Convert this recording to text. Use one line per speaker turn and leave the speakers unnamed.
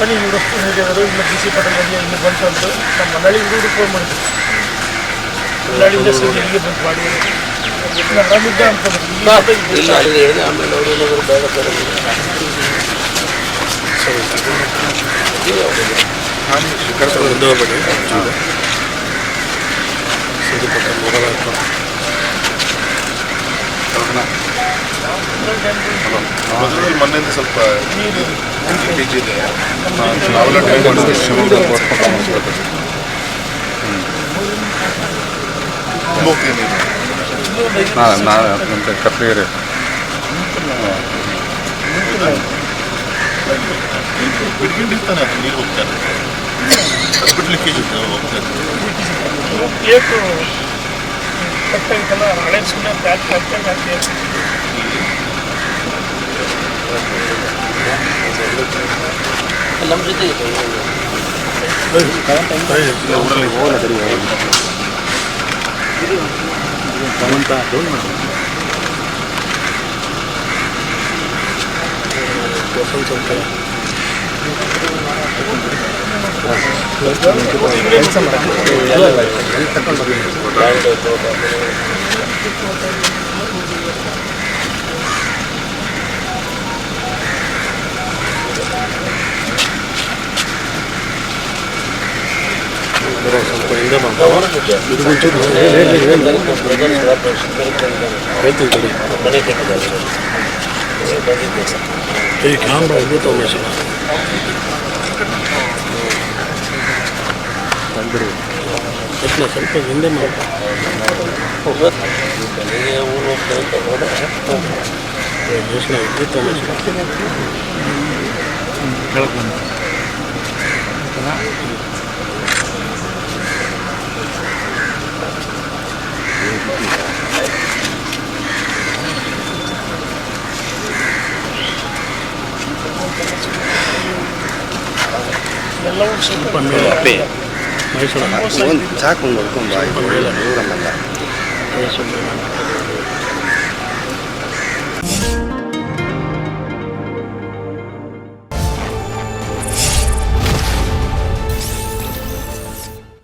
ಬನ್ನಿ ಇವರಷ್ಟು ಹೇಳಿದರು ಇಲ್ಲ ಬಿಸಿ ಸಿ ಬಗ್ಗೆ ಇಲ್ಲಿ ಬಂತು ಅಂತ ನಮ್ಮ ಮನಳ್ಳಿ ಹುಡುಗರು ಫೋನ್ ಮಾಡಿದ್ರು. ಮನಳ್ಳಿಯಿಂದ ಸರಿ ಇಲ್ಲಿಗೆ ಬಂದು ಮಾಡಿ ಆರಾಮಿದ್ದ
ಹೇಳಿದೆ ಆಮೇಲೆ ಅವರು
ಒಂದು ಹೋಗ್ಬೇಡಿ
ಮೊನ್ನೆಯಿಂದ ಸ್ವಲ್ಪ ಲೀಕೇಜ್ ಇದೆ ನಾವೆಲ್ಲ ಟ್ರೈ ಮಾಡಿದ್ವಿ ಶಿವಮೊಗ್ಗ ಪೋಸ್ಟ್ಮಾರ್ಟಮ್ ಮಾಡಿಸ್ಬೇಕು ತುಂಬ ಹೋಗ್ತೀನಿ
ನಾಳೆ ನಾಳೆ ಹತ್ತು ಗಂಟೆ ಕತ್ಲೇರಿ
ಬಿಡ್ಕೊಂಡಿರ್ತಾನೆ ಅದು ನೀರು ಹೋಗ್ತಾರೆ ಇದೆ ಹೋಗ್ತಾರೆ
ಕಟ್ಟಾಗಿತ್ತಲ್ಲ ಹಳೆ ಸುಮ್ಮನೆ ಪ್ಯಾಕ್ ಕಟ್ಟಾಗಿ ಹಾಕಿ
ನಮ್ಮ ಜೊತೆ ಇದೆ
ಸ್ವಲ್ಪ ಹಿಂದೆ ಬಂದು
ಅವರ ಹಿಂದೆ ಸರ್
ಈ ಕ್ಯಾಮ್ರಾ ಇದು ತಗೊಂಡು ಎತ್ತಲ ಸ್ವಲ್ಪ ಹಿಂದೆ
ಮಾಡ್ತಾರೆ ಊರು ಹೋಗ್ತಾರೆ ಅಂತ ಹೋದ್ರೆ
ಯೋಚನೆ ಇದು
ಎಲ್ಲವೂ ಸ್ವಲ್ಪ
ಮೇಲೆ ಮೈಸೂರು
ಸಾಕು ಒಂದು ಹೊಡ್ಕೊಂಡು